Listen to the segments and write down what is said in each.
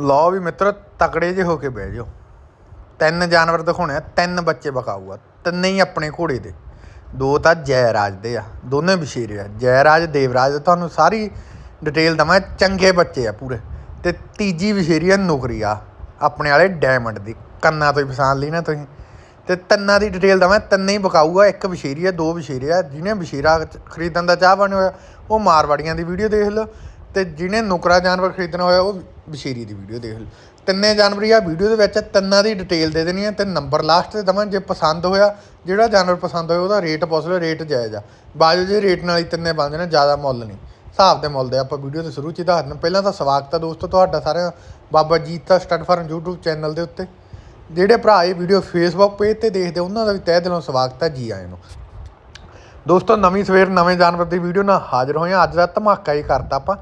ਲਓ ਵੀ ਮਿੱਤਰ, ਤਕੜੇ ਜੇ ਹੋ ਕੇ ਬਹਿ ਜਾਓ। ਤਿੰਨ ਜਾਨਵਰ ਦਿਖਾਉਣੇ ਆ, ਤਿੰਨ ਬੱਚੇ ਬਕਾਊਗਾ ਤਿੰਨੇ ਹੀ ਆਪਣੇ ਘੋੜੇ ਦੇ ਦੋ ਤਾਂ ਜੈ ਰਾਜ ਦੇ ਆ, ਦੋਨੇ ਬਸ਼ੀਰੇ ਆ। ਜੈ ਰਾਜ ਦੇਵਰਾਜ, ਤੁਹਾਨੂੰ ਸਾਰੀ ਡਿਟੇਲ ਦਵਾਂ, ਚੰਗੇ ਬੱਚੇ ਆ ਪੂਰੇ। ਤੇ ਤੀਜੀ ਬਸ਼ੀਰੀ ਆ ਨੌਕਰੀ ਆ, ਆਪਣੇ ਵਾਲੇ ਡਾਇਮੰਡ ਦੀ। ਕੰਨਾਂ ਤੋਂ ਹੀ ਪਛਾਣ ਲਈ ਨਾ ਤੁਸੀਂ। ਤੇ ਤਿੰਨਾਂ ਦੀ ਡਿਟੇਲ ਦਵਾਂ, ਤਿੰਨੇ ਹੀ ਬਕਾਊਗਾ ਇੱਕ ਬਸ਼ੀਰੀ ਆ, ਦੋ ਬਸ਼ੀਰੇ ਆ। ਜਿਹਨੇ ਬਸ਼ੀਰਾ ਖਰੀਦਣ ਦਾ ਚਾਹ ਬਣਿਆ ਹੋਇਆ, ਉਹ ਮਾਰਵਾੜੀਆਂ ਦੀ ਵੀਡੀਓ ਦੇਖ ਲਓ। ਤੇ ਜਿਹਨੇ ਨੁਕਰਾ ਜਾਨਵਰ ਖਰੀਦਣਾ ਹੋਇਆ, ਉਹ ਬਸ਼ੀਰੀ ਦੀ ਵੀਡੀਓ ਦੇਖ ਲਓ ਤਿੰਨੇ ਜਾਨਵਰ ਆ ਵੀਡੀਓ ਦੇ ਵਿੱਚ ਤਿੰਨਾਂ ਦੀ ਡਿਟੇਲ ਦੇ ਦੇਣੀ ਹੈ ਤੇ ਨੰਬਰ ਲਾਸਟ ਤੇ ਦਵਾਂ, ਜੇ ਪਸੰਦ ਹੋਇਆ, ਜਿਹੜਾ ਜਾਨਵਰ ਪਸੰਦ ਹੋਇਆ ਉਹਦਾ ਰੇਟ ਪੁੱਛ ਰੇਟ ਜਾਇਜ਼ ਆ। ਬਾਜੂ ਜੇ ਰੇਟ ਨਾਲ ਹੀ ਤਿੰਨੇ ਬਣਦੇ ਨੇ ਜ਼ਿਆਦਾ ਮੁੱਲ ਨਹੀਂ। ਹਿਸਾਬ ਦੇ ਮੁੱਲ ਦੇ, ਆਪਾਂ ਵੀਡੀਓ ਦੇ ਸ਼ੁਰੂ ਚ ਹੀ ਦੱਸ ਦਿੰਦੇ ਪਹਿਲਾਂ ਤਾਂ ਸਵਾਗਤ ਹੈ ਦੋਸਤੋ ਤੁਹਾਡਾ ਸਾਰਿਆਂ ਬਾਬਾ ਜੀਤ ਦਾ ਸਟੱਡ ਫਾਰਮ YouTube ਚੈਨਲ ਦੇ ਉੱਤੇ। ਜਿਹੜੇ ਭਰਾ ਇਹ ਵੀਡੀਓ ਫੇਸਬੁੱਕ ਪੇਜ ਤੇ ਦੇਖਦੇ ਉਹਨਾਂ ਦਾ ਵੀ ਤਹਿ ਦਿਲੋਂ ਸਵਾਗਤ ਹੈ ਜੀ ਆਇਆਂ ਨੂੰ। ਦੋਸਤੋ, ਨਵੀਂ ਸਵੇਰ, ਨਵੇਂ ਜਾਨਵਰ ਦੀ ਵੀਡੀਓ ਨਾਲ ਹਾਜ਼ਰ ਹੋਏ ਹਾਂ ਅੱਜ ਦਾ ਧਮਾਕਾ ਹੀ ਕਰਤਾ ਆਪਾਂ।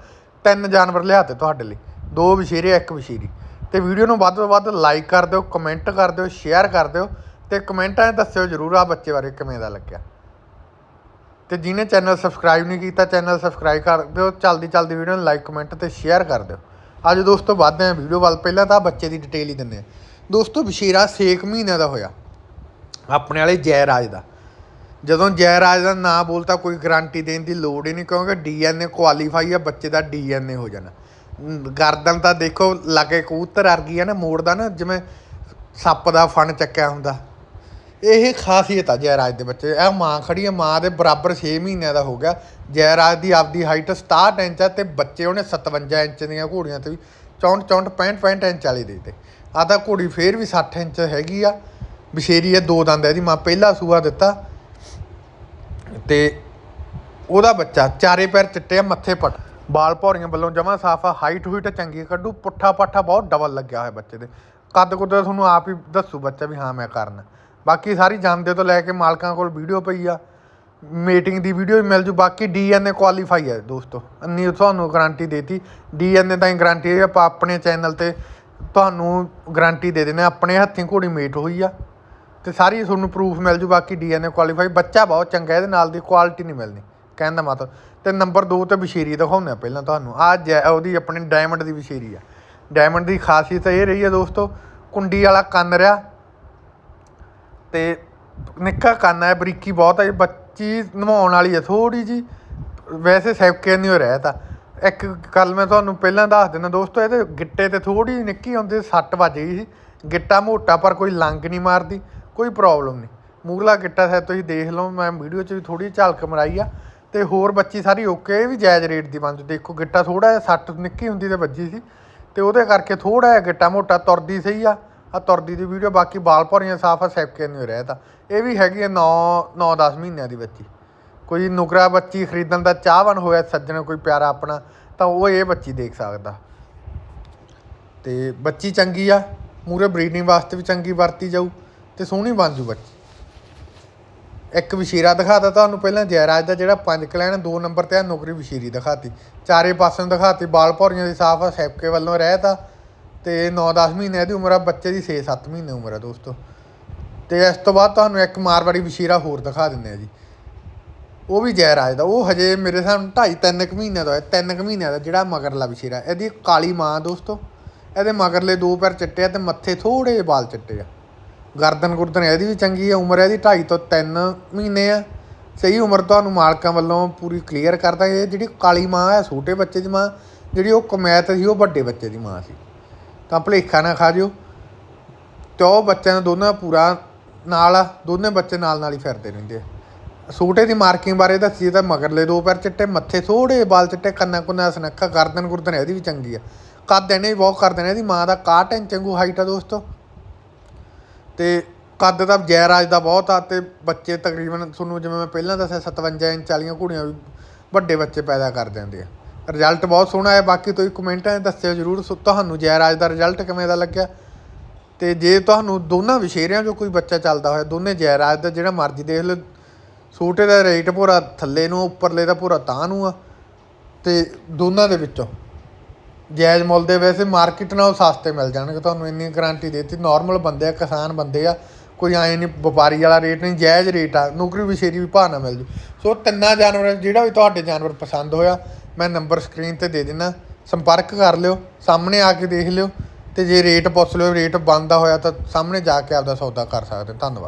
ਤਿੰਨ ਜਾਨਵਰ ਲਿਆਤੇ ਤੁਹਾਡੇ ਲਈ। ਦੋ ਵਿਸ਼ੇਰੇ ਇੱਕ ਵਿਸ਼ੇਰੀ ਤੇ ਵੀਡੀਓ ਨੂੰ ਵੱਧ ਤੋਂ ਵੱਧ ਲਾਈਕ ਕਰ ਦਿਓ ਕਮੈਂਟ ਕਰ ਦਿਓ ਸ਼ੇਅਰ ਕਰ ਦਿਓ ਤੇ ਕਮੈਂਟਾਂ 'ਚ ਦੱਸਿਓ ਜਰੂਰ ਆ ਬੱਚੇ ਬਾਰੇ ਕਿਵੇਂ ਦਾ ਲੱਗਿਆ। ਤੇ ਜਿਹਨੇ ਚੈਨਲ ਸਬਸਕ੍ਰਾਈਬ ਨਹੀਂ ਕੀਤਾ ਚੈਨਲ ਸਬਸਕ੍ਰਾਈਬ ਕਰ ਦਿਓ, ਚਲਦੀ ਚਲਦੀ ਵੀਡੀਓ ਨੂੰ ਲਾਈਕ ਕਮੈਂਟ ਤੇ ਸ਼ੇਅਰ ਕਰ ਦਿਓ। ਅੱਜ ਦੋਸਤੋ ਵੱਧਦੇ ਹਾਂ ਵੀਡੀਓ ਵੱਲ, ਪਹਿਲਾਂ ਤਾਂ ਬੱਚੇ ਦੀ ਡਿਟੇਲ ਹੀ ਦਿੰਦੇ ਆ। ਦੋਸਤੋ ਵਿਸ਼ੇਰਾ 6 ਮਹੀਨਿਆਂ ਦਾ ਹੋਇਆ, ਆਪਣੇ ਵਾਲੇ ਜੈ ਰਾਜ ਦਾ। ਜਦੋਂ ਜੈ ਰਾਜ ਦਾ ਨਾਂ ਬੋਲਤਾ, ਕੋਈ ਗਾਰੰਟੀ ਦੇਣ ਦੀ ਲੋੜ ਹੀ ਨਹੀਂ, ਕਿਉਂਕਿ ਡੀਐਨਏ ਕੁਆਲੀਫਾਈ ਆ, ਬੱਚੇ ਦਾ ਡੀਐਨਏ ਹੋ ਜਾਣਾ। ਗਰਦਨ ਤਾਂ ਦੇਖੋ ਲਾਗੇ ਕਬੂਤਰ ਵਰਗੀ ਆ ਨਾ ਮੋੜਦਾ ਨਾ, ਜਿਵੇਂ ਸੱਪ ਦਾ ਫਣ ਚੱਕਿਆ ਹੁੰਦਾ। ਇਹ ਖਾਸੀਅਤ ਆ ਜੈਰਾਜ ਦੇ ਬੱਚੇ। ਇਹ ਮਾਂ ਖੜੀ ਆ, ਮਾਂ ਦੇ ਬਰਾਬਰ 6 ਮਹੀਨਿਆਂ ਦਾ ਹੋ ਗਿਆ। ਜੈਰਾਜ ਦੀ ਆਪਦੀ ਹਾਈਟ 67 ਇੰਚ ਆ ਤੇ ਬੱਚੇ ਉਹਨੇ 57 ਇੰਚ ਦੀਆਂ ਘੋੜੀਆਂ ਤੇ ਵੀ 64 64 65 65 ਇੰਚ ਵਾਲੀ ਦੇ ਤੇ ਆ ਤਾਂ ਘੋੜੀ ਫੇਰ ਵੀ 60 ਇੰਚ ਹੈਗੀ ਆ। ਬਸ਼ੇਰੀ ਇਹ ਦੋ ਦੰਦ ਇਹਦੀ ਮਾਂ ਪਹਿਲਾ ਸੂਆ ਦਿੱਤਾ। ਤੇ ਉਹਦਾ ਬੱਚਾ ਚਾਰੇ ਪੈਰ ਚਿੱਟੇ ਆ, ਮੱਥੇ ਪਟ। ਬਾਲ ਭੌਰੀਆਂ ਵੱਲੋਂ ਜਮਾ ਸਾਫ਼ ਆ ਹਾਈਟ ਹੁਈਟ ਚੰਗੀ ਕੱਢੂ ਪੁੱਠਾ ਪਾਠਾ ਬਹੁਤ ਡਬਲ ਲੱਗਿਆ ਹੋਇਆ ਬੱਚੇ ਦੇ। ਕੱਦ ਕੁੱਦ ਦਾ ਤੁਹਾਨੂੰ ਆਪ ਹੀ ਦੱਸੂ ਬੱਚਾ ਵੀ ਹਾਂ ਮੈਂ ਕਰਨਾ। ਬਾਕੀ ਸਾਰੀ ਜਾਂਦੇ ਤੋਂ ਲੈ ਕੇ ਮਾਲਕਾਂ ਕੋਲ ਵੀਡੀਓ ਪਈ ਆ ਮੀਟਿੰਗ ਦੀ ਵੀਡੀਓ ਵੀ ਮਿਲ ਜੂ ਬਾਕੀ ਡੀਐਨਏ ਕੁਆਲੀਫਾਈ ਹੈ ਦੋਸਤੋ। ਅੰਨੀ ਤੁਹਾਨੂੰ ਗਾਰੰਟੀ ਦੇਤੀ। ਡੀਐਨਏ ਤਾਂ ਹੀ ਗਾਰੰਟੀ ਹੈ ਆਪਾਂ ਆਪਣੇ ਚੈਨਲ ਤੇ ਤੁਹਾਨੂੰ ਗਾਰੰਟੀ ਦੇ ਦਿੰਦੇ ਹਾਂ, ਆਪਣੇ ਹੱਥੀਂ ਘੋੜੀ ਮੀਟ ਹੋਈ ਆ। ਤੇ ਸਾਰੀ ਤੁਹਾਨੂੰ ਪ੍ਰੂਫ ਮਿਲ ਜੂ ਬਾਕੀ ਡੀਐਨਏ ਕੁਆਲੀਫਾਈ ਬੱਚਾ ਬਹੁਤ ਚੰਗਾ ਇਹਦੇ ਨਾਲ ਦੀ ਕੁਆਲਿਟੀ ਨਹੀਂ ਮਿਲਣੀ। ਕਹਿਣ ਦਾ ਮਤਲਬ, ਤੇ ਨੰਬਰ 2 ਤੇ ਬਸ਼ੀਰੀ ਦਿਖਾਉਂਦੇ ਆ ਪਹਿਲਾਂ ਤੁਹਾਨੂੰ। ਆ ਉਹਦੀ ਆਪਣੀ ਡਾਇਮੰਡ ਦੀ ਬਸ਼ੀਰੀ ਆ। ਡਾਇਮੰਡ ਦੀ ਖਾਸੀਅਤ ਇਹ ਰਹੀ ਹੈ ਦੋਸਤੋ, ਕੁੰਡੀ ਵਾਲਾ ਕੰਨ ਰਿਆ ਤੇ ਨਿੱਕਾ ਕੰਨ ਹੈ ਬਰੀਕੀ ਬਹੁਤ ਹੈ ਬੱਚੀ ਨਵਾਉਣ ਵਾਲੀ ਹੈ ਥੋੜੀ ਜੀ ਵੈਸੇ ਸੈਪਕੇ ਨਹੀਂ ਹੋ ਰਿਹਾ ਤਾਂ ਇੱਕ ਗੱਲ ਮੈਂ ਤੁਹਾਨੂੰ ਪਹਿਲਾਂ ਦੱਸ ਦਿੰਦਾ ਦੋਸਤੋ, ਇਹਦੇ ਗਿੱਟੇ ਤੇ ਥੋੜੀ ਨਿੱਕੀ ਹੁੰਦੀ ਸੱਟ ਵੱਜ ਗਈ ਸੀ। ਗਿੱਟਾ ਮੋਟਾ, ਪਰ ਕੋਈ ਲੰਗ ਨਹੀਂ ਮਾਰਦੀ, ਕੋਈ ਪ੍ਰੋਬਲਮ ਨਹੀਂ। ਮੂਰਲਾ ਗਿੱਟਾ ਹੈ ਤੁਸੀਂ ਦੇਖ ਲਓ, ਮੈਂ ਵੀਡੀਓ 'ਚ ਵੀ ਥੋੜੀ ਝਲਕ ਮਰਾਈ ਆ। ਤੇ ਹੋਰ ਬੱਚੀ ਸਾਰੀ ਓਕੇ ਇਹ ਵੀ ਜਾਇਜ਼ ਰੇਟ ਦੀ ਬਣ ਜੂ ਦੇਖੋ ਗਿੱਟਾ ਥੋੜਾ ਜਿਹਾ ਸੱਟ ਨਿੱਕੀ ਹੁੰਦੀ ਤੇ ਵੱਜੀ ਸੀ। ਤੇ ਉਹਦੇ ਕਰਕੇ ਥੋੜਾ ਜਿਹਾ ਗਿੱਟਾ ਮੋਟਾ, ਤੁਰਦੀ ਸਹੀ ਆ। ਆ ਤੁਰਦੀ ਦੀ ਵੀਡੀਓ ਬਾਕੀ ਬਾਲ ਭੌਰੀਆਂ ਸਾਫ਼ ਆ ਸੈਪਕੇ ਨਹੀਂ ਹੋ ਰਿਹਾ ਤਾਂ। ਇਹ ਵੀ ਹੈਗੀ ਆ 9 9 10 ਮਹੀਨਿਆਂ ਦੀ ਬੱਚੀ। ਕੋਈ ਨੁਕਰਾ ਬੱਚੀ ਖਰੀਦਣ ਦਾ ਚਾਹਵਨ ਹੋਇਆ, ਸੱਜਣ ਕੋਈ ਪਿਆਰਾ ਆਪਣਾ, ਤਾਂ ਉਹ ਇਹ ਬੱਚੀ ਦੇਖ ਸਕਦਾ। ਤੇ ਬੱਚੀ ਚੰਗੀ ਆ ਮੂਰੇ ਬਰੀਡਿੰਗ ਵਾਸਤੇ ਵੀ ਚੰਗੀ ਵਰਤੀ ਜਾਊ, ਤੇ ਸੋਹਣੀ ਬਣ ਜੂ ਬੱਚੀ। ਇੱਕ ਵਿਸ਼ੀਰਾ ਦਿਖਾਤਾ ਤੁਹਾਨੂੰ ਪਹਿਲਾਂ, ਜੈਰਾਜ ਦਾ ਜਿਹੜਾ ਪੰਜ ਕਲੈਨ ਦੋ ਨੰਬਰ ਤੇ ਆ ਨੌਕਰੀ ਵਸ਼ੀਰੀ ਦਿਖਾਤੀ। ਚਾਰੇ ਪਾਸਿਓਂ ਦਿਖਾਤੀ, ਬਾਲ ਭੌਰੀਆਂ ਦੀ ਸਾਫ਼ ਆ, ਸੈਪਕੇ ਵੱਲੋਂ ਰਹਿਤਾ ਤੇ 9-10 ਮਹੀਨੇ ਦੀ ਉਮਰ ਆ, ਬੱਚੇ ਦੀ 6-7 ਮਹੀਨੇ ਉਮਰ ਆ ਦੋਸਤੋ। ਤੇ ਇਸ ਤੋਂ ਬਾਅਦ ਤੁਹਾਨੂੰ ਇੱਕ ਮਾਰਵਾੜੀ ਵਸ਼ੀਰਾ ਹੋਰ ਦਿਖਾ ਦਿੰਦੇ ਆ ਜੀ। ਉਹ ਵੀ ਜੈਰਾਜ ਦਾ, ਉਹ ਹਜੇ ਮੇਰੇ ਸਾਹਮਣੇ ਢਾਈ ਤਿੰਨ ਕੁ ਮਹੀਨਿਆਂ ਦਾ ਹੈ ਤਿੰਨ ਕੁ ਮਹੀਨਿਆਂ ਦਾ ਜਿਹੜਾ ਮਗਰਲਾ ਵਸ਼ੀਰਾ। ਇਹਦੀ ਕਾਲੀ ਮਾਂ ਦੋਸਤੋ, ਇਹਦੇ ਮਗਰਲੇ ਦੋ ਪੈਰ ਚਿੱਟੇ ਆ ਤੇ ਮੱਥੇ ਥੋੜੇ ਜਿਹੇ ਵਾਲ ਚਿੱਟੇ ਆ। ਗਰਦਨ ਗੁਰਦਨ ਇਹਦੀ ਵੀ ਚੰਗੀ ਆ, ਉਮਰ ਇਹਦੀ ਢਾਈ ਤੋਂ ਤਿੰਨ ਮਹੀਨੇ ਆ। ਸਹੀ ਉਮਰ ਤੁਹਾਨੂੰ ਮਾਲਕਾਂ ਵੱਲੋਂ ਪੂਰੀ ਕਲੀਅਰ ਕਰਦਾ ਇਹ ਜਿਹੜੀ ਕਾਲੀ ਮਾਂ ਹੈ, ਛੋਟੇ ਬੱਚੇ ਦੀ ਮਾਂ, ਜਿਹੜੀ ਉਹ ਕਮੈਤ ਸੀ, ਉਹ ਵੱਡੇ ਬੱਚੇ ਦੀ ਮਾਂ ਸੀ। ਤਾਂ ਭੁਲੇਖਾ ਨਾ ਖਾ ਜਿਓ ਤੇ ਉਹ ਬੱਚਿਆਂ ਦਾ ਦੋਨਾਂ ਦਾ ਪੂਰਾ ਨਾਲ ਆ, ਦੋਨੇ ਬੱਚੇ ਨਾਲ ਨਾਲ ਹੀ ਫਿਰਦੇ ਰਹਿੰਦੇ ਆ। ਛੋਟੇ ਦੀ ਮਾਰਕਿੰਗ ਬਾਰੇ ਦੱਸੀਏ ਤਾਂ ਮਗਰਲੇ ਦੋ ਪੈਰ ਚਿੱਟੇ, ਮੱਥੇ ਥੋੜੇ ਬਾਲ ਚਿੱਟੇ, ਕੰਨਾਂ ਕੁੰਨਾਂ ਸੁਨੱਖਾ, ਗਰਦਨ ਗੁਰਦਨ ਇਹਦੀ ਵੀ ਚੰਗੀ ਆ। ਕੱਦ ਇਹਨੇ ਵੀ ਬਹੁਤ ਕਰਦੇ ਨੇ, ਇਹਦੀ ਮਾਂ ਦਾ 61 ਇੰਚ ਵਾਂਗੂ ਹਾਈਟ ਆ ਦੋਸਤੋ। ਤੇ ਕੱਦ ਤਾਂ ਜੈਰਾਜ ਦਾ ਬਹੁਤ ਆ ਤੇ ਬੱਚੇ ਤਕਰੀਬਨ ਤੁਹਾਨੂੰ ਜਿਵੇਂ ਮੈਂ ਪਹਿਲਾਂ ਦੱਸਿਆ 57 ਇੰਚ ਵਾਲੀਆਂ ਘੋੜੀਆਂ ਵੀ ਵੱਡੇ ਬੱਚੇ ਪੈਦਾ ਕਰ ਦਿੰਦੇ ਆ। ਰਿਜ਼ਲਟ ਬਹੁਤ ਸੋਹਣਾ ਹੈ, ਬਾਕੀ ਤੁਸੀਂ ਕਮੈਂਟਾਂ 'ਚ ਦੱਸਿਓ ਜਰੂਰ ਸੋ ਤੁਹਾਨੂੰ ਜੈਰਾਜ ਦਾ ਰਿਜ਼ਲਟ ਕਿਵੇਂ ਦਾ ਲੱਗਿਆ। ਤੇ ਜੇ ਤੁਹਾਨੂੰ ਦੋਨਾਂ ਵਿਸ਼ੇਰਿਆਂ 'ਚੋਂ ਕੋਈ ਬੱਚਾ ਚੱਲਦਾ ਹੋਇਆ, ਦੋਨੇ ਜੈਰਾਜ ਦਾ ਜਿਹੜਾ ਮਰਜ਼ੀ ਦੇਖ ਲਓ ਛੋਟੇ ਦਾ ਰੇਟ ਪੂਰਾ ਥੱਲੇ ਨੂੰ, ਉੱਪਰਲੇ ਦਾ ਪੂਰਾ ਤਾਂ ਨੂੰ ਆ, ਤੇ ਦੋਨਾਂ ਦੇ ਵਿੱਚੋਂ। ਜਾਇਜ਼ ਮੁੱਲ ਦੇ ਵੈਸੇ ਮਾਰਕੀਟ ਨਾਲੋਂ ਸਸਤੇ ਮਿਲ ਜਾਣਗੇ। ਤੁਹਾਨੂੰ ਇੰਨੀ ਗਾਰੰਟੀ ਦੇਤੀ। ਨਾਰਮਲ ਬੰਦੇ ਆ, ਕਿਸਾਨ ਬੰਦੇ ਆ, ਕੋਈ ਐ ਨਹੀਂ ਵਪਾਰੀ ਵਾਲਾ ਰੇਟ ਨਹੀਂ, ਜਾਇਜ਼ ਰੇਟ ਆ, ਨੌਕਰੀ ਵਿਸ਼ੇਰੀ ਵੀ ਭਾਅ ਨਾਲ ਮਿਲ ਜੂ। ਸੋ ਤਿੰਨਾਂ ਜਾਨਵਰ, ਜਿਹੜਾ ਵੀ ਤੁਹਾਡੇ ਜਾਨਵਰ ਪਸੰਦ ਹੋਇਆ, ਮੈਂ ਨੰਬਰ ਸਕਰੀਨ ਤੇ ਦੇ ਦੇਣਾ ਸੰਪਰਕ ਕਰ ਲਿਓ, ਸਾਹਮਣੇ ਆ ਕੇ ਦੇਖ ਲਿਓ, ਤੇ ਜੇ ਰੇਟ ਪੁੱਛ ਲਿਓ ਰੇਟ ਬਣਦਾ ਹੋਇਆ ਤਾਂ ਸਾਹਮਣੇ ਜਾ ਕੇ ਆਪਦਾ ਸੌਦਾ ਕਰ ਸਕਦੇ ਧੰਨਵਾਦ।